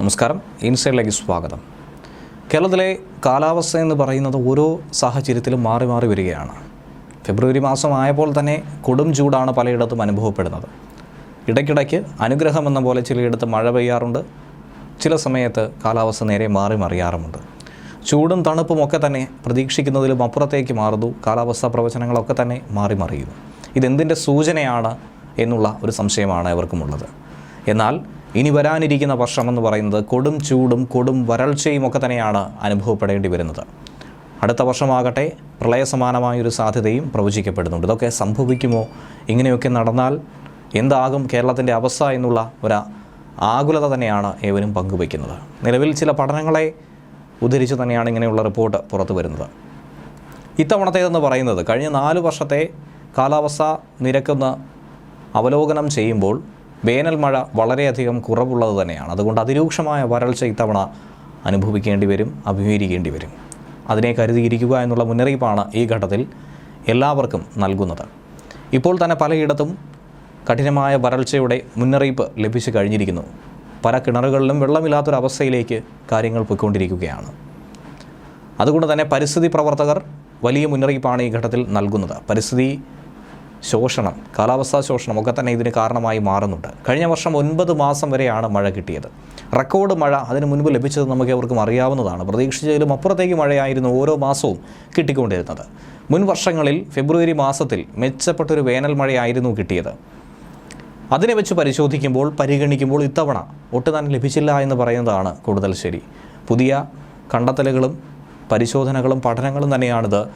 നമസ്കാരം. ഇൻസൈഡിലേക്ക് സ്വാഗതം. കേരളത്തിലെ കാലാവസ്ഥ എന്ന് പറയുന്നത് ഓരോ സാഹചര്യത്തിലും മാറി മാറി വരികയാണ്. ഫെബ്രുവരി മാസം ആയപ്പോൾ തന്നെ കൊടും ചൂടാണ് പലയിടത്തും അനുഭവപ്പെടുന്നത്. ഇടയ്ക്കിടയ്ക്ക് അനുഗ്രഹം എന്ന പോലെ ചിലയിടത്ത് മഴ പെയ്യാറുണ്ട്. ചില സമയത്ത് കാലാവസ്ഥ നേരെ മാറി മറിയാറുമുണ്ട്. ചൂടും തണുപ്പും ഒക്കെ തന്നെ പ്രതീക്ഷിക്കുന്നതിലും അപ്പുറത്തേക്ക് മാറുന്നു. കാലാവസ്ഥാ പ്രവചനങ്ങളൊക്കെ തന്നെ മാറി മറിയുന്നു. ഇതെന്തിന്റെ സൂചനയാണ് എന്നുള്ള ഒരു സംശയമാണ് എവർക്കുമുള്ളത് എന്നാൽ ഇനി വരാനിരിക്കുന്ന വർഷം എന്ന് പറയുന്നത് കൊടും ചൂടും കൊടും വരൾച്ചയും ഒക്കെ തന്നെയാണ് അനുഭവപ്പെടേണ്ടി വരുന്നത്. അടുത്ത വർഷമാകട്ടെ പ്രളയസമാനമായൊരു സാധ്യതയും പ്രവചിക്കപ്പെടുന്നുണ്ട്. ഇതൊക്കെ സംഭവിക്കുമോ? ഇങ്ങനെയൊക്കെ നടന്നാൽ എന്താകും കേരളത്തിന്റെ അവസ്ഥ എന്നുള്ള ഒരു ആകുലത തന്നെയാണ് ഏവരും പങ്കുവയ്ക്കുന്നത്. നിലവിൽ ചില പഠനങ്ങളെ ഉദ്ധരിച്ച് തന്നെയാണ് ഇങ്ങനെയുള്ള റിപ്പോർട്ട് പുറത്തു വരുന്നത്. ഇത്തവണത്തേതെന്ന് പറയുന്നത് കഴിഞ്ഞ നാല് വർഷത്തെ കാലാവസ്ഥ നിരക്കുന്ന അവലോകനം ചെയ്യുമ്പോൾ വേനൽ മഴ വളരെയധികം കുറവുള്ളത് തന്നെയാണ്. അതുകൊണ്ട് അതിരൂക്ഷമായ വരൾച്ച ഇത്തവണ അനുഭവിക്കേണ്ടി വരും അഭിമുഖീകരിക്കേണ്ടി വരും. അതിനെ കരുതിയിരിക്കുക എന്നുള്ള മുന്നറിയിപ്പാണ് ഈ ഘട്ടത്തിൽ എല്ലാവർക്കും നൽകുന്നത്. ഇപ്പോൾ തന്നെ പലയിടത്തും കഠിനമായ വരൾച്ചയുടെ മുന്നറിയിപ്പ് ലഭിച്ചു കഴിഞ്ഞിരിക്കുന്നു. പല കിണറുകളിലും വെള്ളമില്ലാത്തൊരവസ്ഥയിലേക്ക് കാര്യങ്ങൾ പോയിക്കൊണ്ടിരിക്കുകയാണ്. അതുകൊണ്ട് തന്നെ പരിസ്ഥിതി പ്രവർത്തകർ വലിയ മുന്നറിയിപ്പാണ് ഈ ഘട്ടത്തിൽ നൽകുന്നത്. പരിസ്ഥിതി ശോഷണം കാലാവസ്ഥാ ശോഷണം ഒക്കെ തന്നെ ഇതിന് കാരണമായി മാറുന്നുണ്ട്. കഴിഞ്ഞ വർഷം ഒൻപത് മാസം വരെയാണ് മഴ കിട്ടിയത്. റെക്കോർഡ് മഴ അതിന് മുൻപ് ലഭിച്ചത് നമുക്ക് എവർക്കും അറിയാവുന്നതാണ്. പ്രതീക്ഷിച്ചതിലും അപ്പുറത്തേക്ക് മഴയായിരുന്നു ഓരോ മാസവും കിട്ടിക്കൊണ്ടിരുന്നത്. മുൻ വർഷങ്ങളിൽ ഫെബ്രുവരി മാസത്തിൽ മെച്ചപ്പെട്ടൊരു വേനൽ മഴയായിരുന്നു കിട്ടിയത്. അതിനെ വെച്ച് പരിശോധിക്കുമ്പോൾ പരിഗണിക്കുമ്പോൾ ഇത്തവണ ഒട്ട് ലഭിച്ചില്ല എന്ന് പറയുന്നതാണ് കൂടുതൽ ശരി. പുതിയ കണ്ടെത്തലുകളും പരിശോധനകളും പഠനങ്ങളും തന്നെയാണിത്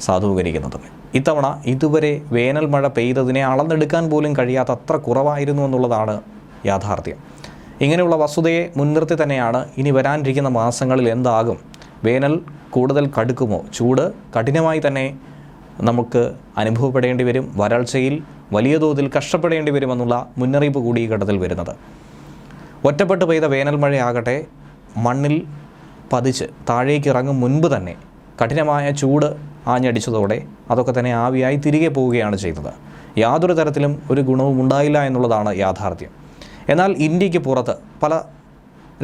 സാധൂകരിക്കുന്നത്. ഇത്തവണ ഇതുവരെ വേനൽ മഴ പെയ്തതിനെ അളന്നെടുക്കാൻ പോലും കഴിയാത്ത അത്ര കുറവായിരുന്നു എന്നുള്ളതാണ് യാഥാർത്ഥ്യം. ഇങ്ങനെയുള്ള വസ്തുതയെ മുൻനിർത്തി തന്നെയാണ് ഇനി വരാനിരിക്കുന്ന മാസങ്ങളിൽ എന്താകും? വേനൽ കൂടുതൽ കടുക്കുമോ? ചൂട് കഠിനമായി തന്നെ നമുക്ക് അനുഭവപ്പെടേണ്ടി വരും. വരൾച്ചയിൽ വലിയ തോതിൽ കഷ്ടപ്പെടേണ്ടി വരുമെന്നുള്ള മുന്നറിയിപ്പ് കൂടി ഈ ഘട്ടത്തിൽ വരുന്നത്. ഒറ്റപ്പെട്ട് പെയ്ത വേനൽ മഴയാകട്ടെ മണ്ണിൽ പതിച്ച് താഴേക്ക് ഇറങ്ങും മുൻപ് തന്നെ കഠിനമായ ചൂട് ആഞ്ഞടിച്ചതോടെ അതൊക്കെ തന്നെ ആവിയായി തിരികെ പോവുകയാണ് ചെയ്തത്. യാതൊരു തരത്തിലും ഒരു ഗുണവും ഉണ്ടായില്ല എന്നുള്ളതാണ് യാഥാർത്ഥ്യം. എന്നാൽ ഇന്ത്യയ്ക്ക് പുറത്ത് പല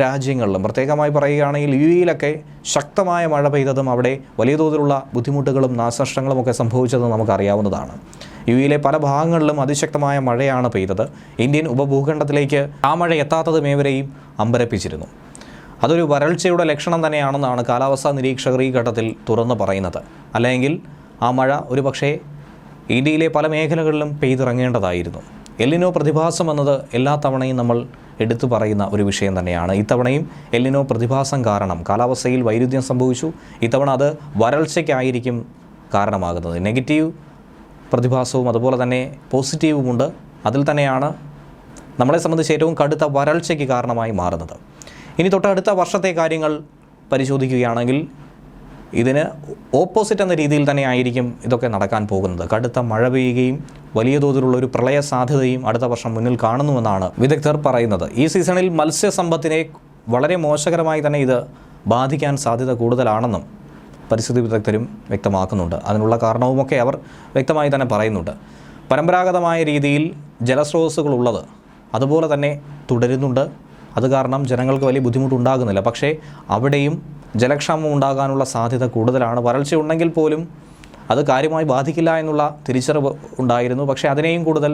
രാജ്യങ്ങളിലും പ്രത്യേകമായി പറയുകയാണെങ്കിൽ യു എയിലൊക്കെ ശക്തമായ മഴ പെയ്തതും അവിടെ വലിയ തോതിലുള്ള ബുദ്ധിമുട്ടുകളും നാശനഷ്ടങ്ങളും ഒക്കെ സംഭവിച്ചതും നമുക്കറിയാവുന്നതാണ്. യു എയിലെ പല ഭാഗങ്ങളിലും അതിശക്തമായ മഴയാണ് പെയ്തത്. ഇന്ത്യൻ ഉപഭൂഖണ്ഡത്തിലേക്ക് ആ മഴ എത്താത്തതും ഏവരെയും അമ്പരപ്പിച്ചിരുന്നു. അതൊരു വരൾച്ചയുടെ ലക്ഷണം തന്നെയാണെന്നാണ് കാലാവസ്ഥാ നിരീക്ഷകർ ഈ ഘട്ടത്തിൽ തുറന്നു പറയുന്നത്. അല്ലെങ്കിൽ ആ മഴ ഒരു പക്ഷേ ഇന്ത്യയിലെ പല മേഖലകളിലും പെയ്തിറങ്ങേണ്ടതായിരുന്നു. എല്ലിനോ പ്രതിഭാസം എന്നത് എല്ലാ തവണയും നമ്മൾ എടുത്തു പറയുന്ന ഒരു വിഷയം തന്നെയാണ്. ഇത്തവണയും എല്ലിനോ പ്രതിഭാസം കാരണം കാലാവസ്ഥയിൽ വൈരുദ്ധ്യം സംഭവിച്ചു. ഇത്തവണ അത് വരൾച്ചയ്ക്കായിരിക്കും കാരണമാകുന്നത്. നെഗറ്റീവ് പ്രതിഭാസവും അതുപോലെ തന്നെ പോസിറ്റീവുമുണ്ട്. അതിൽ തന്നെയാണ് നമ്മളെ സംബന്ധിച്ച് ഏറ്റവും കടുത്ത വരൾച്ചയ്ക്ക് കാരണമായി മാറുന്നത്. ഇനി തൊട്ടടുത്ത വർഷത്തെ കാര്യങ്ങൾ പരിശോധിക്കുകയാണെങ്കിൽ ഇതിന് ഓപ്പോസിറ്റ് എന്ന രീതിയിൽ തന്നെ ആയിരിക്കും ഇതൊക്കെ നടക്കാൻ പോകുന്നത്. കടുത്ത മഴ പെയ്യുകയും വലിയ തോതിലുള്ള ഒരു പ്രളയ സാധ്യതയും അടുത്ത വർഷം മുന്നിൽ കാണുന്നുവെന്നാണ് വിദഗ്ധർ പറയുന്നത്. ഈ സീസണിൽ മത്സ്യസമ്പത്തിനെ വളരെ മോശകരമായി തന്നെ ഇത് ബാധിക്കാൻ സാധ്യത കൂടുതലാണെന്നും പരിസ്ഥിതി വിദഗ്ധരും വ്യക്തമാക്കുന്നുണ്ട്. അതിനുള്ള കാരണവുമൊക്കെ അവർ വ്യക്തമായി തന്നെ പറയുന്നുണ്ട്. പരമ്പരാഗതമായ രീതിയിൽ ജലസ്രോതസ്സുകളുള്ളത് അതുപോലെ തന്നെ തുടരുന്നുണ്ട്. അത് കാരണം ജനങ്ങൾക്ക് വലിയ ബുദ്ധിമുട്ടുണ്ടാകുന്നില്ല. പക്ഷേ അവിടെയും ജലക്ഷാമം ഉണ്ടാകാനുള്ള സാധ്യത കൂടുതലാണ്. വരൾച്ച ഉണ്ടെങ്കിൽ പോലും അത് കാര്യമായി ബാധിക്കില്ല എന്നുള്ള തിരിച്ചറിവ് ഉണ്ടായിരുന്നു. പക്ഷേ അതിനെയും കൂടുതൽ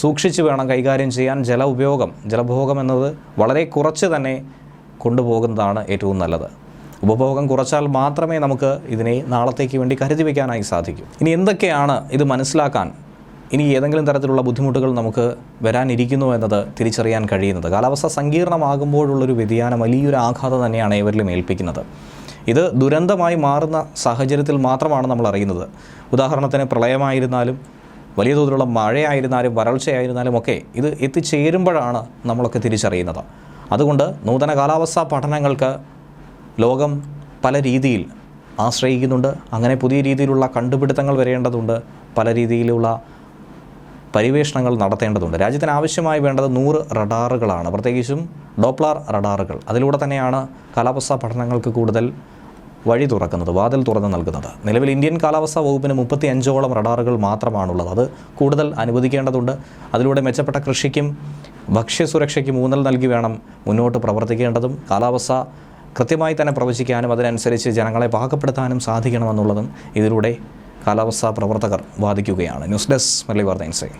സൂക്ഷിച്ച് വേണം കൈകാര്യം ചെയ്യാൻ ജല ഉപയോഗം ജലഭോഗം എന്നത് വളരെ കുറച്ച് തന്നെ കൊണ്ടുപോകുന്നതാണ് ഏറ്റവും നല്ലത്. ഉപഭോഗം കുറച്ചാൽ മാത്രമേ നമുക്ക് ഇതിനെ നാളത്തേക്ക് വേണ്ടി കരുതി വയ്ക്കാനായി സാധിക്കൂ. ഇനി എന്തൊക്കെയാണ് ഇത് മനസ്സിലാക്കാൻ ഇനി ഏതെങ്കിലും തരത്തിലുള്ള ബുദ്ധിമുട്ടുകൾ നമുക്ക് വരാനിരിക്കുന്നു എന്നത് തിരിച്ചറിയാൻ കഴിയുന്നത്. കാലാവസ്ഥ സങ്കീർണമാകുമ്പോഴുള്ളൊരു വ്യതിയാനം വലിയൊരു ആഘാതം തന്നെയാണ് ഏവരിലും ഏൽപ്പിക്കുന്നത്. ഇത് ദുരന്തമായി മാറുന്ന സാഹചര്യത്തിൽ മാത്രമാണ് നമ്മൾ അറിയുന്നത്. ഉദാഹരണത്തിന് പ്രളയമായിരുന്നാലും വലിയ തോതിലുള്ള മഴയായിരുന്നാലും വരൾച്ചയായിരുന്നാലും ഒക്കെ ഇത് എത്തിച്ചേരുമ്പോഴാണ് നമ്മളൊക്കെ തിരിച്ചറിയുന്നത്. അതുകൊണ്ട് നൂതന കാലാവസ്ഥാ പഠനങ്ങൾക്ക് ലോകം പല രീതിയിൽ ആശ്രയിക്കുന്നുണ്ട്. അങ്ങനെ പുതിയ രീതിയിലുള്ള കണ്ടുപിടുത്തങ്ങൾ വരേണ്ടതുണ്ട്. പല രീതിയിലുള്ള പരിവേഷണങ്ങൾ നടത്തേണ്ടതുണ്ട്. രാജ്യത്തിന് ആവശ്യമായി വേണ്ടത് നൂറ് റഡാറുകളാണ്. പ്രത്യേകിച്ചും ഡോപ്ലാർ റഡാറുകൾ. അതിലൂടെ തന്നെയാണ് കാലാവസ്ഥാ പഠനങ്ങൾക്ക് കൂടുതൽ വഴി തുറക്കുന്നത് വാതിൽ തുറന്ന് നൽകുന്നത്. നിലവിൽ ഇന്ത്യൻ കാലാവസ്ഥാ വകുപ്പിന് മുപ്പത്തി അഞ്ചോളം റഡാറുകൾ മാത്രമാണുള്ളത്. അത് കൂടുതൽ അനുവദിക്കേണ്ടതുണ്ട്. അതിലൂടെ മെച്ചപ്പെട്ട കൃഷിക്കും ഭക്ഷ്യസുരക്ഷയ്ക്കും ഊന്നൽ നൽകി വേണം മുന്നോട്ട് പ്രവർത്തിക്കേണ്ടതും. കാലാവസ്ഥ കൃത്യമായി തന്നെ പ്രവചിക്കാനും അതിനനുസരിച്ച് ജനങ്ങളെ പാകപ്പെടുത്താനും സാധിക്കണമെന്നുള്ളതും ഇതിലൂടെ കാലാവസ്ഥാ പ്രവർത്തകർ വാദിക്കുകയാണ്. ന്യൂസ് ഡെസ്ക് മലയാളി വാർത്ത ഇൻസൈൻ